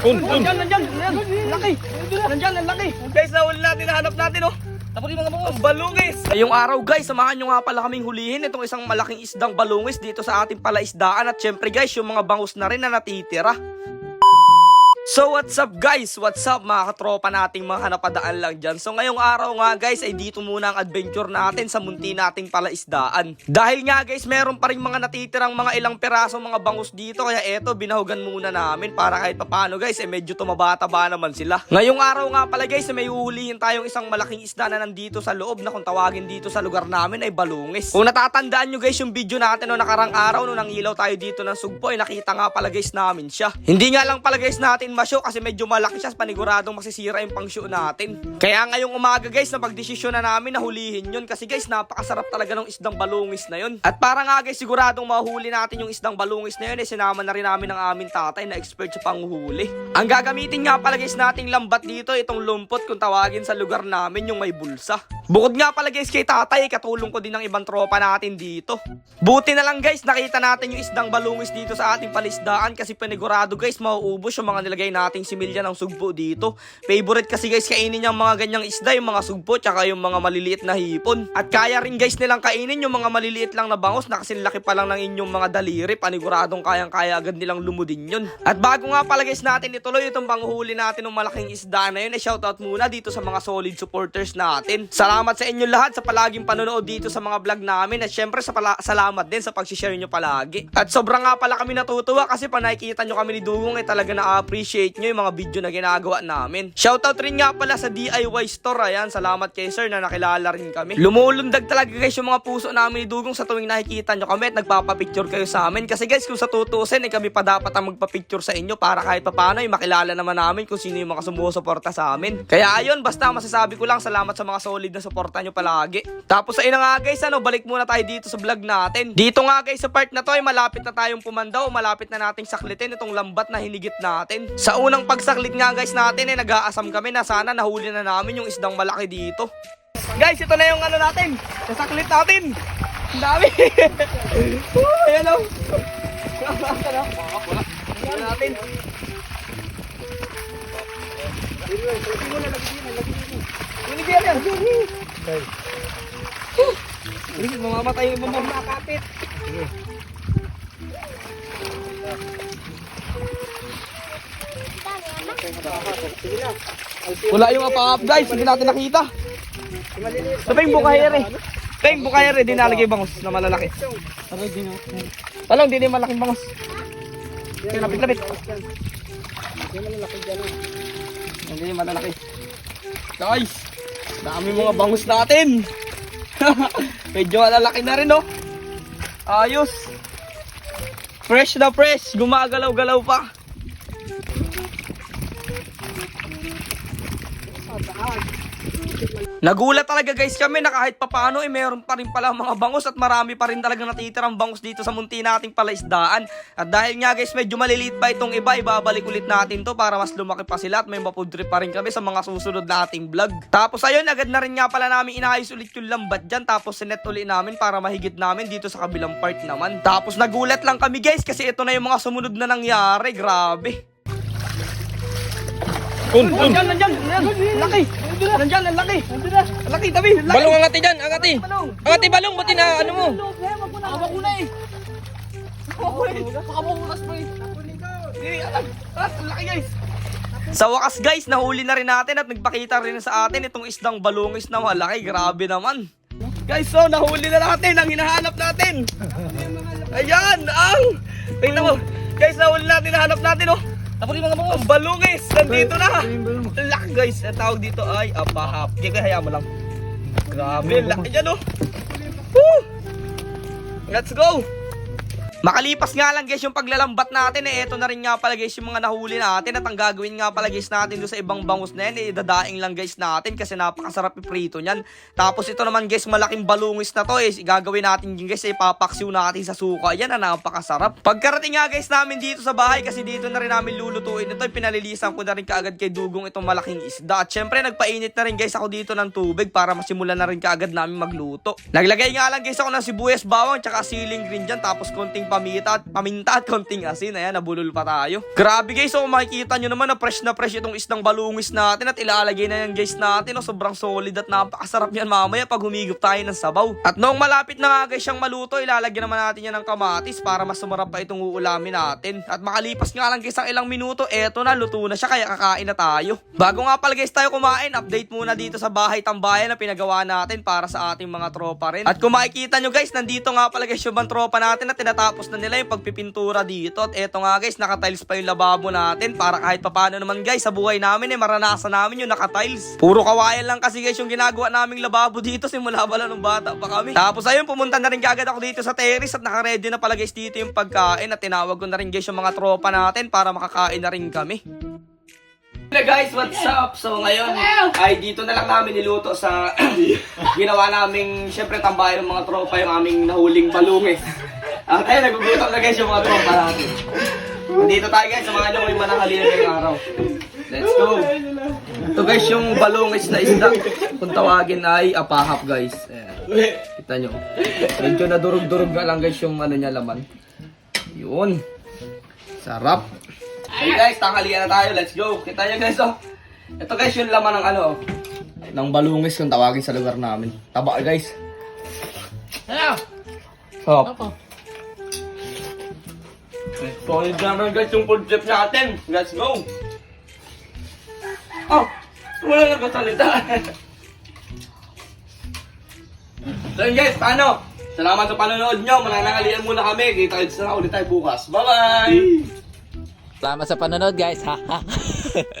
Un, un. Nandyan. Nandyan. Laki. Nandyan, ang laki. Guys, nahuli natin, nahanap natin, oh. Tapos yung mga bangos. Balungis. Ngayong araw guys, samahan nyo nga pala kaming hulihin itong isang malaking isdang balungis dito sa ating palaisdaan. At syempre guys, yung mga bangus na rin na natitira. So what's up guys? What's up mga katropa nating mga napadaan lang dyan? So ngayong araw nga guys ay dito muna ang adventure natin sa munti nating palaisdaan. Dahil nga guys meron pa rin mga natitirang mga ilang peraso mga bangus dito kaya eto binahugan muna namin para kahit papano guys eh medyo tumabata-ba naman sila. Ngayong araw nga pala guys eh, may uhulihin tayong isang malaking isda na nandito sa loob na kung tawagin dito sa lugar namin ay balungis. Kung natatandaan nyo guys yung video natin no nakarang araw no nangilaw tayo dito ng sugpo ay nakita nga pala guys namin siya. Hindi nga lang pala guys natin masyo kasi medyo malaki siya paniguradong masisira yung pangsyo natin. Kaya ngayong umaga guys napagdesisyon na namin na hulihin yun kasi guys napakasarap talaga ng isdang balungis na yun. At para nga guys siguradong mahuli natin yung isdang balungis na yun eh sinama na rin namin ng aming tatay na expert sa panghuli. Ang gagamitin nga pala guys nating lambat dito itong lumpot kung tawagin sa lugar namin yung may bulsa. Bukod nga pala guys kay tatay, katulong ko din ng ibang tropa natin dito. Buti na lang guys, nakita natin yung isdang balungis dito sa ating palisdaan kasi panigurado guys, mauubos yung mga nilagay nating similya ng sugpo dito. Favorite kasi guys kainin yung mga ganyang isda, yung mga sugpo tsaka yung mga maliliit na hipon. At kaya rin guys nilang kainin yung mga maliliit lang na bangus na kasi laki pa lang ng inyong mga daliri, paniguradong kayang-kaya agad nilang lumudin yun. At bago nga pala guys natin ituloy itong panghuli natin ng malaking isda na yun, eh, shoutout muna dito sa mga solid supporters natin. Salamat sa inyo lahat sa palaging panonood dito sa mga vlog namin at syempre sa pala- salamat din sa pag-share nyo palagi. At sobrang nga pala kami natutuwa kasi pa nakikita nyo kami ni Dugong eh talaga na-appreciate nyo yung mga video na ginagawa namin. Shoutout rin nga pala sa DIY store. Ayan, salamat kay sir na nakilala rin kami. Lumulundag talaga guys yung mga puso namin ni Dugong sa tuwing nakikita nyo kami at nagpapapicture kayo sa amin. Kasi guys, kung sa tutusin, eh, kami pa dapat ang magpapicture sa inyo para kahit papano, eh, makilala naman namin kung sino yung mga sumusuporta sa amin. Kaya ayun, basta masasabi ko lang, salamat sa mga solid na suporta nyo palagi. Tapos ayun na nga guys, ano, balik muna tayo dito sa vlog natin. Dito nga guys, sa part na to, ay malapit na tayong pumandaw, malapit na nating saklitin itong lambat na hinigit natin. Sa unang pagsaklit nga guys natin, eh, nag-aasam kami na sana nahuli na namin yung isdang malaki dito. Guys, ito na yung ano natin. Sasaklit natin. Ang dami. oh, ayan o. Ayan natin. Kunin ko yan yan. Kunin ko, mamamatay yung ibang mga kapit. Wala yung apa-up guys, hindi natin nakita. Sa pa yung bukayere. Pa yung bukayere, di nalagay bangus na malalaki. Walang, di na malaking bangus. Lapit-lapit. Hindi malalaki. Guys, dami mga bangus natin. Medyo malalaki na rin, no? Ayos. Fresh na fresh. Gumagalaw-galaw pa. Nagulat talaga guys kami na kahit papano eh meron pa rin pala mga bangus at marami pa rin talaga natitirang bangus dito sa munti nating palaisdaan. At dahil nga guys medyo maliliit pa itong iba, ibabalik ulit natin to para mas lumaki pa sila at may mapudri pa rin kami sa mga susunod nating vlog. Tapos ayun, agad na rin nga pala namin inaayos ulit yung lambat dyan tapos sinet ulit namin para mahigit namin dito sa kabilang part naman. Tapos nagulat lang kami guys kasi ito na yung mga sumunod na nangyari, grabe. Un, un. Nandyan, nandyan, nandyan, laki. Nandyan, ang laki. Ang laki, tabi, laki. Balong angati dyan, angati. Balong. Angati balong, buti na ano mo. Hawak ko na eh. Hawak ko eh. Baka mahulas mo eh. Hindi, alam. Ah, ang laki guys. Sa wakas guys, nahuli na rin natin at nagpakita rin sa atin itong isdang balungis na malaki. Grabe naman. Guys, so nahuli na natin ang hinahanap natin. Ayan, ang... Tingnan mo. Guys, nahuli natin, nahanap natin oh. Tapos yung mga. Ang balungis, nandito na. Laki guys. Ang tawag dito ay apahap. Hindi kaya hayaan mo lang. Grabe, laki yan oh. Woo! Let's go! Makalipas nga lang guys yung paglalambat natin eh eto na rin nga pala guys yung mga nahuli natin at ang gagawin nga pala guys natin doon sa ibang bangus na yan eh dadaing lang guys natin kasi napakasarap iprito niyan. Tapos ito naman guys malaking balungis na to eh gagawin natin yun guys eh papaksiw natin sa suka yan na napakasarap. Pagkarating nga guys namin dito sa bahay kasi dito na rin namin lulutuin ito eh, pinalilisan ko na rin kaagad kay Dugong itong malaking isda at syempre nagpainit na rin guys ako dito ng tubig para masimulan na rin kaagad namin magluto. Naglagay nga lang guys ako ng sibuyas bawang tsaka siling green dyan tapos konting pamita at paminta at konting asin. Ayan, nabulol pa tayo. Grabe guys, so makikita nyo naman na fresh na fresh itong isdang balungis natin at ilalagay na yan guys natin. Oh, sobrang solid at napakasarap yan mamaya pag humigop tayo ng sabaw. At noong malapit na nga guys siyang maluto, ilalagyan naman natin yan ng kamatis para mas sumarap pa itong uulamin natin. At makalipas nga lang guys ang ilang minuto, eto na, luto na siya kaya kakain na tayo. Bago nga pala guys tayo kumain, update muna dito sa bahay tambayan na pinagawa natin para sa ating mga tropa rin. At kung makikita nyo guys, nandito nga pala guys yung tropa natin na tinatapos na nila yung pagpipintura dito. At eto nga guys, nakatiles pa yung lababo natin para kahit papano naman guys sa buhay namin eh maranasan namin yung nakatiles. Puro kawayan lang kasi guys yung ginagawa naming lababo dito simula pala nung bata pa kami. Tapos ayun, pumunta na rin kagad ako dito sa terrace at nakaready na pala guys dito yung pagkain at tinawag ko na rin guys yung mga tropa natin para makakain na rin kami. Hey guys, what's up? So ngayon ay dito na lang namin niluto sa ginawa naming syempre tambayan ng mga tropa yung aming nahuling balungis. At ayun, nagugutom na guys yung mga tropa natin. Dito tayo guys, sa mga nyo yung mananghalian ngayong araw. Let's go! Ito guys yung balungis na isda. Kung tawagin ay apahap guys. Ayan. Kita nyo. Medyo nadurog-durog nga lang guys yung ano niya laman. Yun. Sarap. Hey guys, tanghalian na tayo. Let's go. Kita nyo guys, oh. Ito guys, yung laman ng ano, oh. ng balungis kung tawagin sa lugar namin. Taba guys. Ano? Sarap. Solid naman guys yung food natin. Let's go. Oh, wala nagkasalita. so yun guys, paano? Salamat sa panonood nyo. Mananangalian muna kami. Kita-kits na ulit tayo bukas. Bye-bye! Salamat sa panonood guys. Ha.